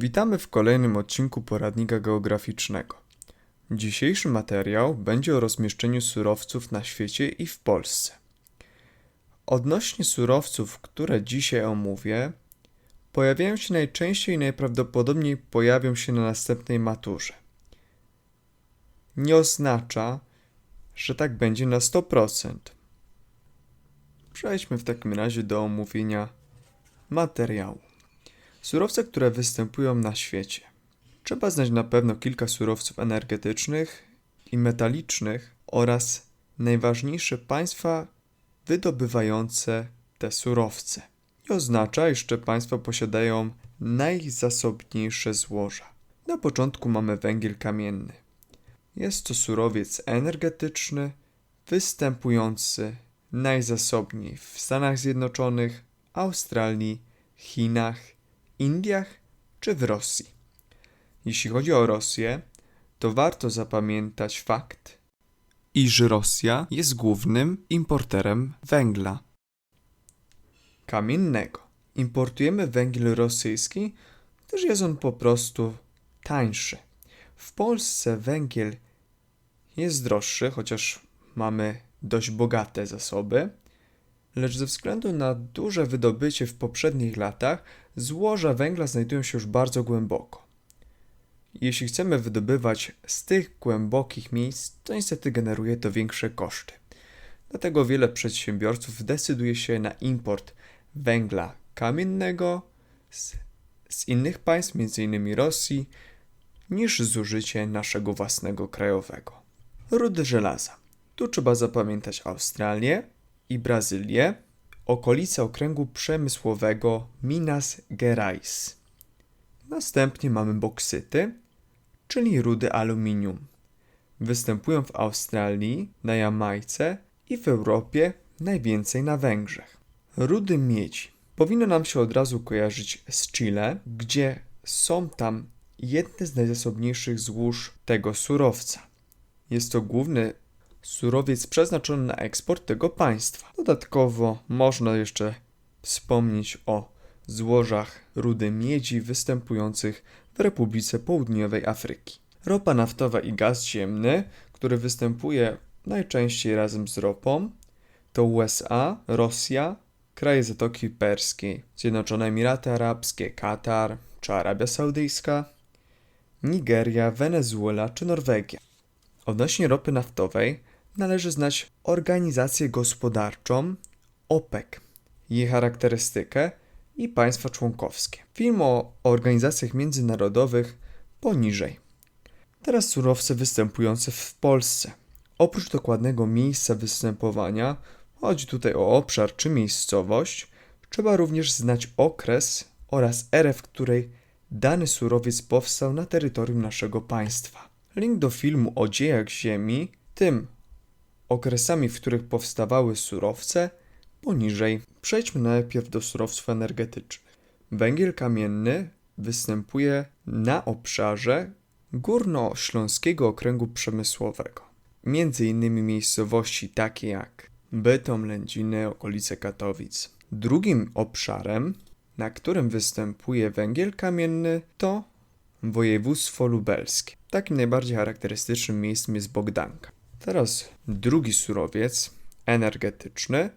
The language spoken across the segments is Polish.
Witamy w kolejnym odcinku poradnika geograficznego. Dzisiejszy materiał będzie o rozmieszczeniu surowców na świecie i w Polsce. Odnośnie surowców, które dzisiaj omówię, pojawiają się najczęściej i najprawdopodobniej pojawią się na następnej maturze. Nie oznacza, że tak będzie na 100%. Przejdźmy w takim razie do omówienia materiału. Surowce, które występują na świecie. Trzeba znać na pewno kilka surowców energetycznych i metalicznych oraz najważniejsze państwa wydobywające te surowce. I oznacza, iż te państwa posiadają najzasobniejsze złoża. Na początku mamy węgiel kamienny. Jest to surowiec energetyczny występujący najzasobniej w Stanach Zjednoczonych, Australii, Chinach, Indiach czy w Rosji. Jeśli chodzi o Rosję, to warto zapamiętać fakt, iż Rosja jest głównym importerem węgla kamiennego. Importujemy węgiel rosyjski, gdyż jest on po prostu tańszy. W Polsce węgiel jest droższy, chociaż mamy dość bogate zasoby, lecz ze względu na duże wydobycie w poprzednich latach, złoża węgla znajdują się już bardzo głęboko. Jeśli chcemy wydobywać z tych głębokich miejsc, to niestety generuje to większe koszty. Dlatego wiele przedsiębiorców decyduje się na import węgla kamiennego z, z innych państw, m.in. Rosji, niż zużycie naszego własnego krajowego. Rudy żelaza. Tu trzeba zapamiętać Australię i Brazylię, okolice okręgu przemysłowego Minas Gerais. Następnie mamy boksyty, czyli rudy aluminium. Występują w Australii, na Jamajce i w Europie najwięcej na Węgrzech. Rudy miedzi. Powinno nam się od razu kojarzyć z Chile, gdzie są tam jedne z najzasobniejszych złóż tego surowca. Jest to główny surowiec przeznaczony na eksport tego państwa. Dodatkowo można jeszcze wspomnieć o złożach rudy miedzi występujących w Republice Południowej Afryki. Ropa naftowa i gaz ziemny, który występuje najczęściej razem z ropą, to USA, Rosja, kraje Zatoki Perskiej, Zjednoczone Emiraty Arabskie, Katar czy Arabia Saudyjska, Nigeria, Wenezuela czy Norwegia. Odnośnie ropy naftowej należy znać organizację gospodarczą OPEC, jej charakterystykę i państwa członkowskie. Film o organizacjach międzynarodowych poniżej. Teraz surowce występujące w Polsce. Oprócz dokładnego miejsca występowania, chodzi tutaj o obszar czy miejscowość, trzeba również znać okres oraz erę, w której dany surowiec powstał na terytorium naszego państwa. Link do filmu o dziejach Ziemi, tym okresami, w których powstawały surowce, poniżej. Przejdźmy najpierw do surowców energetycznych. Węgiel kamienny występuje na obszarze górnośląskiego okręgu przemysłowego. Między innymi miejscowości takie jak Bytom, Lędziny, okolice Katowic. Drugim obszarem, na którym występuje węgiel kamienny, to województwo lubelskie. Takim najbardziej charakterystycznym miejscem jest Bogdanka. Teraz drugi surowiec energetyczny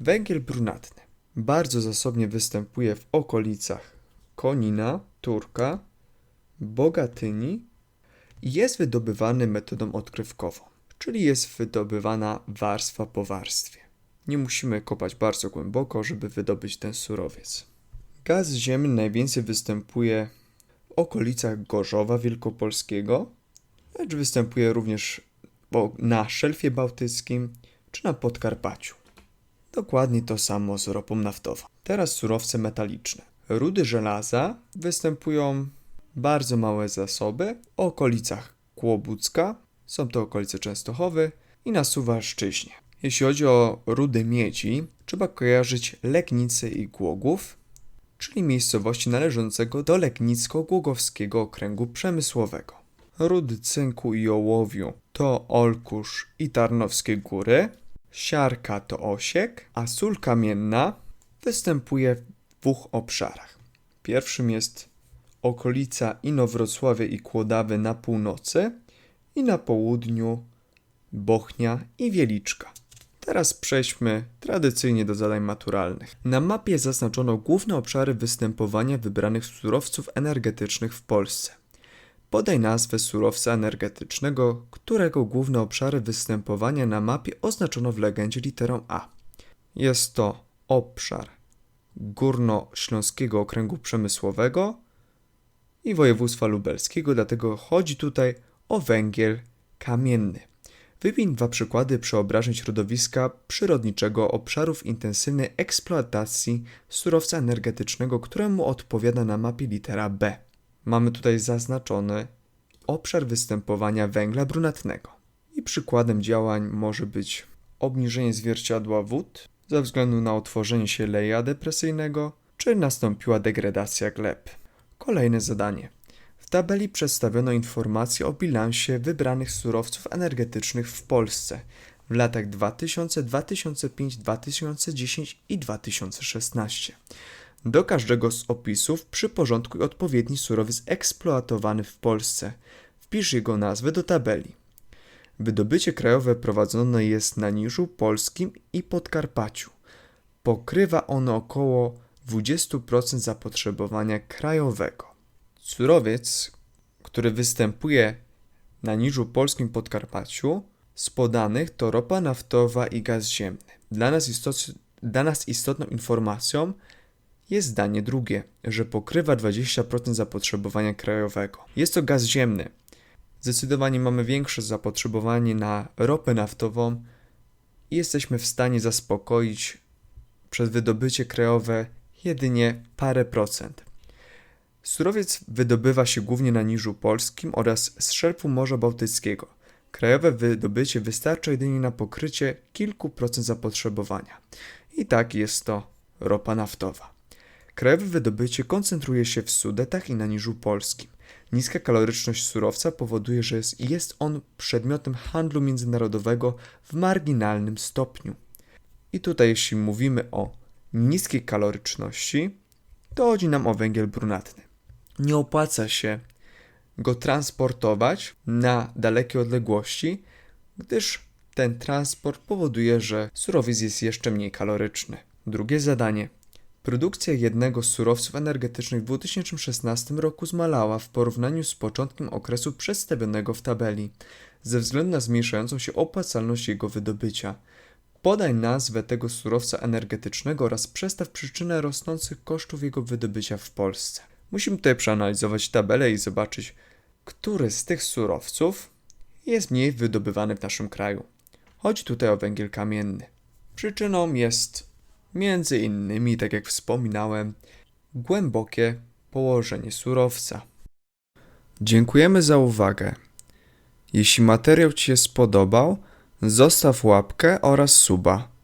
węgiel brunatny. Bardzo zasobnie występuje w okolicach Konina, Turka, Bogatyni i jest wydobywany metodą odkrywkową, czyli jest wydobywana warstwa po warstwie. Nie musimy kopać bardzo głęboko, żeby wydobyć ten surowiec. Gaz ziemny najwięcej występuje w okolicach Gorzowa Wielkopolskiego, lecz występuje również na szelfie bałtyckim czy na Podkarpaciu. Dokładnie to samo z ropą naftową. Teraz surowce metaliczne. Rudy żelaza występują bardzo małe zasoby w okolicach Kłobucka, są to okolice Częstochowy i na Suwalszczyźnie. Jeśli chodzi o rudy miedzi, trzeba kojarzyć Legnicę i Głogów, czyli miejscowości należącego do Legnicko-Głogowskiego Okręgu Przemysłowego. Rudy cynku i ołowiu to Olkusz i Tarnowskie Góry, siarka to Osiek, a sól kamienna występuje w dwóch obszarach. Pierwszym jest okolica Inowrocławia i Kłodawy na północy i na południu Bochnia i Wieliczka. Teraz przejdźmy tradycyjnie do zadań maturalnych. Na mapie zaznaczono główne obszary występowania wybranych surowców energetycznych w Polsce. Podaj nazwę surowca energetycznego, którego główne obszary występowania na mapie oznaczono w legendzie literą A. Jest to obszar Górnośląskiego Okręgu Przemysłowego i województwa lubelskiego, dlatego chodzi tutaj o węgiel kamienny. Wymień dwa przykłady przeobrażeń środowiska przyrodniczego obszarów intensywnej eksploatacji surowca energetycznego, któremu odpowiada na mapie litera B. Mamy tutaj zaznaczony obszar występowania węgla brunatnego. I przykładem działań może być obniżenie zwierciadła wód ze względu na utworzenie się leja depresyjnego, czy nastąpiła degradacja gleb. Kolejne zadanie. W tabeli przedstawiono informacje o bilansie wybranych surowców energetycznych w Polsce w latach 2000, 2005, 2010 i 2016. Do każdego z opisów przyporządkuj odpowiedni surowiec eksploatowany w Polsce. Wpisz jego nazwę do tabeli. Wydobycie krajowe prowadzone jest na Niżu Polskim i Podkarpaciu. Pokrywa ono około 20% zapotrzebowania krajowego. Surowiec, który występuje na Niżu Polskim Podkarpaciu, z podanych to ropa naftowa i gaz ziemny. Dla nas, istot, dla nas istotną informacją jest zdanie drugie, że pokrywa 20% zapotrzebowania krajowego. Jest to gaz ziemny. Zdecydowanie mamy większe zapotrzebowanie na ropę naftową i jesteśmy w stanie zaspokoić przez wydobycie krajowe jedynie parę procent. Surowiec wydobywa się głównie na Niżu Polskim oraz z szelfu Morza Bałtyckiego. Krajowe wydobycie wystarcza jedynie na pokrycie kilku procent zapotrzebowania. I tak jest to ropa naftowa. Krajowe wydobycie koncentruje się w Sudetach i na Niżu Polskim. Niska kaloryczność surowca powoduje, że jest- on przedmiotem handlu międzynarodowego w marginalnym stopniu. I tutaj, jeśli mówimy o niskiej kaloryczności, to chodzi nam o węgiel brunatny. Nie opłaca się go transportować na dalekie odległości, gdyż ten transport powoduje, że surowiec jest jeszcze mniej kaloryczny. Drugie zadanie. Produkcja jednego z surowców energetycznych w 2016 roku zmalała w porównaniu z początkiem okresu przedstawionego w tabeli, ze względu na zmniejszającą się opłacalność jego wydobycia. Podaj nazwę tego surowca energetycznego oraz przedstaw przyczynę rosnących kosztów jego wydobycia w Polsce. Musimy tutaj przeanalizować tabelę i zobaczyć, który z tych surowców jest mniej wydobywany w naszym kraju. Chodzi tutaj o węgiel kamienny. Przyczyną jest między innymi, tak jak wspominałem, głębokie położenie surowca. Dziękujemy za uwagę. Jeśli materiał Ci się spodobał, zostaw łapkę oraz suba.